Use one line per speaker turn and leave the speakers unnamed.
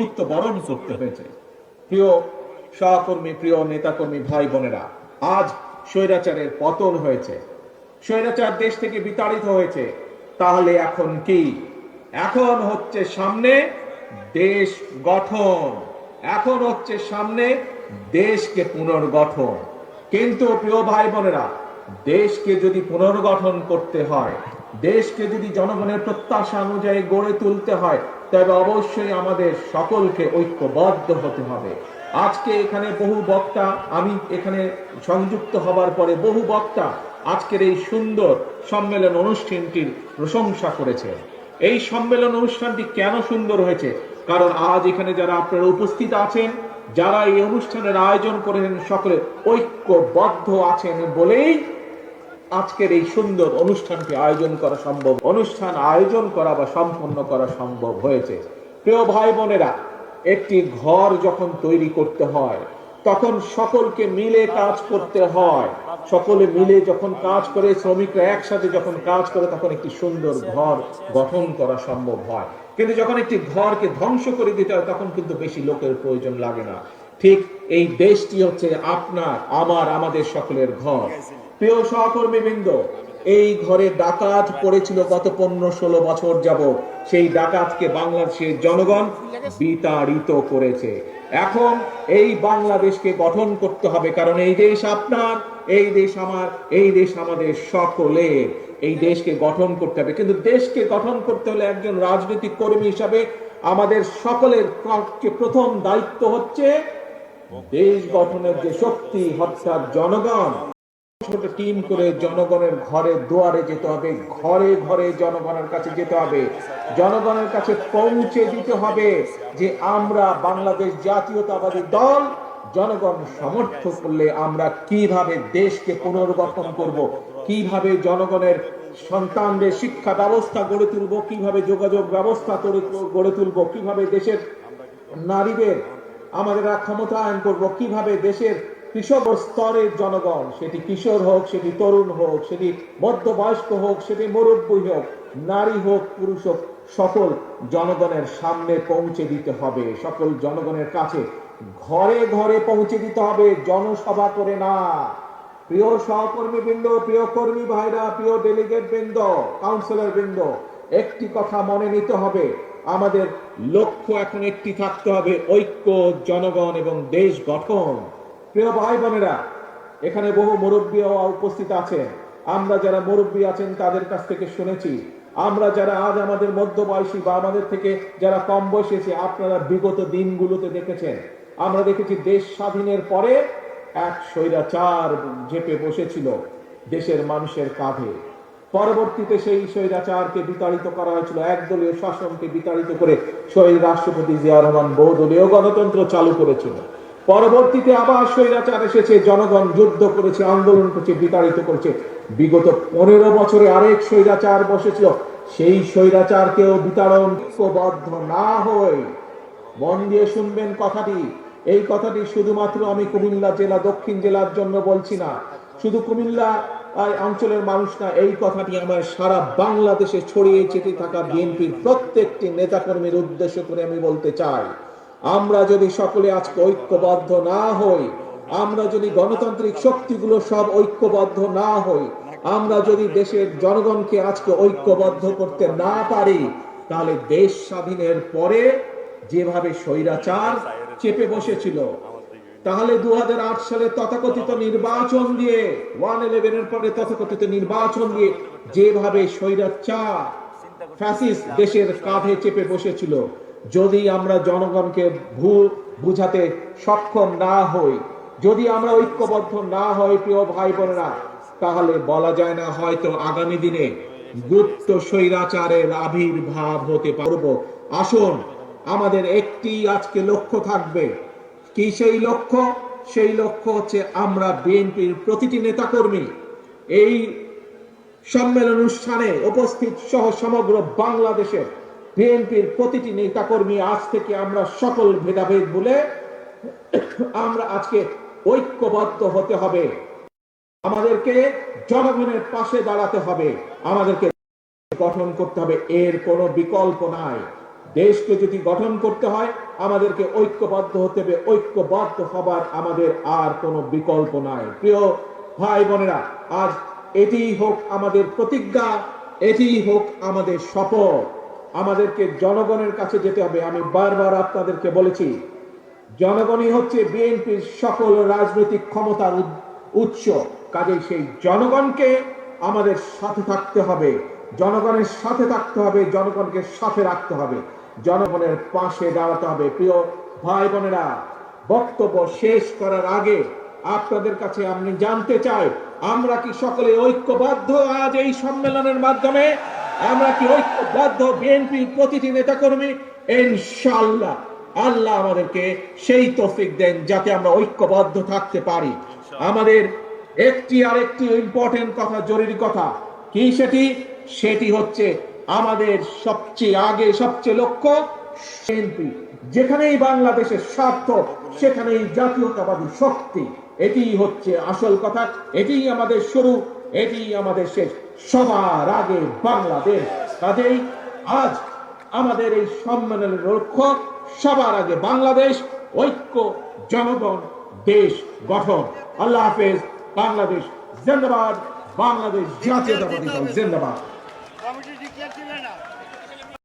মুহূর্ত বরণ করতে হয়েছে। প্রিয় সহকর্মী, প্রিয় নেতাকর্মী, ভাই বোনেরা, আজ স্বৈরাচারের পতন হয়েছে। স্বৈরাচার দেশ থেকে বিতাড়িত হয়েছে। তাহলে এখন কি? এখন হচ্ছে সামনে দেশ গঠন। এখন হচ্ছে সামনে দেশকে পুনর্গঠন। কিন্তু প্রিয় ভাই বোনেরা, দেশকে যদি পুনর্গঠন করতে হয় দেশকে যদি জনগণের প্রত্যাশা অনুযায়ী গড়ে তুলতে হয়, তবে অবশ্যই আমাদের সকলকে ঐক্যবদ্ধ হতে হবে। আজকে এখানে বহু বক্তা, আমি এখানে সংযুক্ত হবার পরে বহু বক্তা আজকের এই সুন্দর সম্মেলন অনুষ্ঠানটির প্রশংসা করেছে। এই সম্মেলন অনুষ্ঠানটি কেন সুন্দর হয়েছে? কারণ আজ এখানে যারা আপনারা উপস্থিত আছেন, যারা এই অনুষ্ঠানের আয়োজন করেছেন, সকলে ঐক্যবদ্ধ আছেন বলেই আজকের এই সুন্দর অনুষ্ঠানটি আয়োজন করা সম্ভব। অনুষ্ঠান আয়োজন করা বা সম্পন্ন করা সম্ভব হয়েছে। প্রিয় ভাই বোনেরা, একটি ঘর যখন তৈরি করতে হয়, তখন সকলকে মিলে কাজ করতে হয়। সকলে মিলে যখন কাজ করে, শ্রমিকরা একসাথে যখন কাজ করে, তখন একটি সুন্দর ঘর গঠন করা সম্ভব হয়। কিন্তু যখন একটি ঘরকে ধ্বংস করে দিতে হয়, তখন কিন্তু বেশি লোকের প্রয়োজন লাগে না। ঠিক এই দেশটি হচ্ছে আপনার, আমার, আমাদের সকলের ঘর। প্রিয় সহকর্মী বৃন্দ এই ঘরে ডাকাত পড়েছিল গত পনেরো ষোলো বছর যাব সেই ডাকাতকে বাংলাদেশের জনগণ বিতাড়িত করেছে। এখন এই বাংলাদেশকে গঠন করতে হবে, কারণ এই দেশ আপনার, এই দেশ আমার, এই দেশ আমাদের সকলের। এই দেশকে গঠন করতে হবে। কিন্তু দেশকে গঠন করতে হলে একজন রাজনৈতিক কর্মী হিসাবে আমাদের সকলের প্রথম দায়িত্ব হচ্ছে দেশ গঠনের যে শক্তি, অর্থাৎ জনগণ। ছোট টিম করে জনগণের ঘরে দুয়ারে যেতে হবে, ঘরে ঘরে জনগণের কাছে যেতে হবে। জনগণের কাছে পৌঁছে দিতে হবে যে আমরা বাংলাদেশ জাতীয়তাবাদী দল, জনগণ সমর্থ করলে আমরা কীভাবে দেশকে পুনর্গঠন করব, কীভাবে জনগণের সন্তানদের শিক্ষা ব্যবস্থা গড়ে তুলব, কীভাবে যোগাযোগ ব্যবস্থা গড়ে তুলব, কীভাবে দেশের নারীদের আমাদের ক্ষমতায়ন করব, কীভাবে দেশের কৃষক স্তরের জনগণ, সেটি কিশোর হোক, সেটি তরুণ হোক, সেটি মধ্যবয়স্ক হোক, সেটি মুরব্বী হোক, নারী হোক, পুরুষ হোক, সকল জনগণের সামনে পৌঁছে দিতে হবে। সকল জনগণের কাছে ঘরে ঘরে পৌঁছে দিতে হবে, জনসভা করে না। প্রিয় সহকর্মী বৃন্দ প্রিয় কর্মী ভাইরা, প্রিয় ডেলিগেট বৃন্দ কাউন্সিলর বৃন্দ, একটি কথা মনে নিতে হবে। আমাদের লক্ষ্য এখন একটি থাকতে হবে, ঐক্য, জনগণ এবং দেশ গঠন। প্রিয় ভাই বোনেরা, এখানে বহু মুরব্বীও উপস্থিত আছেন। আমরা যারা মুরব্বী আছেন, তাদের কাছ থেকে শুনেছি। আমরা যারা আজ আমাদের মধ্যবয়সী বা আমাদের থেকে যারা কম বয়সী আপনারা বিগত দিনগুলোতে দেখেছেন। আমরা দেখেছি দেশ স্বাধীনের পরে এক স্বৈরাচার জেপে বসেছিল দেশের মানুষের কাঁধে। পরবর্তীতে সেই স্বৈরাচারকে বিতাড়িত করা হয়েছিল, একদলীয় শাসনকে বিতাড়িত করে শহীদ রাষ্ট্রপতি জিয়া রহমান বহুদলীয় গণতন্ত্র চালু করেছিল। পরবর্তীতে আবার স্বৈরাচার এসেছে, জনগণ যুদ্ধ করেছে, আন্দোলন করেছে, বিতাড়িত করেছে। বিগত পনেরো বছরে আরেক স্বৈরাচার বসেছিল, সেই স্বৈরাচারকেও বিতাড়ন ঐক্যবদ্ধ না হয়ে। মন দিয়ে শুনবেন কথাটি। এই কথাটি শুধুমাত্র আমি কুমিল্লা জেলা, দক্ষিণ জেলার জন্য বলছি না। শুধু কুমিল্লা অঞ্চলের মানুষ না, এই কথাটি আমার সারা বাংলাদেশে ছড়িয়ে ছিটিয়ে থাকা বিএনপির প্রত্যেকটি নেতাকর্মীর উদ্দেশ্য করে আমি বলতে চাই। আমরা যদি সকলে আজকে ঐক্যবদ্ধ না হই, আমরা যদি গণতান্ত্রিক শক্তিগুলো সব ঐক্যবদ্ধ না হই, আমরা যদি দেশের জনগণকে আজকে ঐক্যবদ্ধ করতে না পারি, তাহলে দেশ স্বাধীনের পরে যেভাবে স্বৈরাচার চেপে বসেছিল, তাহলে দু সালে তথাকথিত নির্বাচন দিয়ে, ওয়ান ইলেভেন এর পরে তথাকথিত নির্বাচন দিয়ে যেভাবে স্বৈরাচার, ফ্যাসিস্ট দেশের কাঁধে চেপে বসেছিল যদি আমরা জনগণকে ভু বুঝাতে সক্ষম না হই, যদি আমরা ঐক্যবদ্ধ না হই, প্রিয় ভাই বোনেরা, তাহলে বলা যায় না হয়তো আগামী দিনে গুপ্ত স্বৈরাচারের আবির্ভাব হতে পারব। আসুন, আমাদের একটি আজকে লক্ষ্য থাকবে। কি সেই লক্ষ্য? সেই লক্ষ্য হচ্ছে আমরা বিএনপির প্রতিটি নেতাকর্মী এই সম্মেলন অনুষ্ঠানে উপস্থিত সহ সমগ্র বাংলাদেশের বিএনপির প্রতিটি নেতাকর্মী আজ থেকে আমরা সকল ভেদাভেদ বলে আমরা আজকে ঐক্যবদ্ধ হতে হবে। আমাদেরকে জনগণের পাশে দাঁড়াতে হবে। আমাদেরকে গঠন করতে হবে। এর কোনো বিকল্প নাই। দেশকে যদি গঠন করতে হয়, আমাদেরকে ঐক্যবদ্ধ হতে হবে। ঐক্যবদ্ধ হবার আমাদের আর কোনো বিকল্প নাই। প্রিয় ভাই বোনেরা, আজ এটিই হোক আমাদের প্রতিজ্ঞা, এটিই হোক আমাদের শপথ। আমাদেরকে জনগণের কাছে যেতে হবে। আমি বারবার আপনাদেরকে বলেছি, জনগণই হচ্ছে বিএনপির সকল রাজনৈতিক ক্ষমতার উৎস। কাজেই সেই জনগণকে আমাদের সাথে থাকতে হবে। জনগণের সাথে থাকতে হবে, জনগণকে সাথে রাখতে হবে। জনগণের পাশে দাঁড়াতে হবে। প্রিয় ভাই বোনেরা, বক্তব্য শেষ করার আগে আপনাদের কাছে আমি জানতে চাই, আমরা কি সকলে ঐক্যবদ্ধ আজ এই সম্মেলনের মাধ্যমে আমরা কি ঐক্যবদ্ধ বিএনপির প্রতিটি নেতাকর্মী? ইনশাআল্লাহ। আল্লাহ আমাদেরকে সেই তৌফিক দেন যাতে আমরা ঐক্যবদ্ধ থাকতে পারি। আমাদের একটি আর একটি ইম্পর্টেন্ট কথা জরুরি কথা। কি সেটি? সেটি হচ্ছে আমাদের সবচেয়ে আগে সবচেয়ে লক্ষ্য বিএনপি। যেখানেই বাংলাদেশের স্বার্থ সেখানেই জাতীয়তাবাদী শক্তি। এটি হচ্ছে আসল কথা এটিই আমাদের শুরু এটি আমাদের শেষ। সবার আগে বাংলাদেশ। কাজেই আজ আমাদের এই সম্মেলনের লক্ষ্য সবার আগে বাংলাদেশ, ঐক্য, জনগণ, দেশ গঠন। আল্লাহ হাফেজ, বাংলাদেশ জিন্দাবাদ, বাংলাদেশ জাতীয়তাবাদী দল জিন্দাবাদ।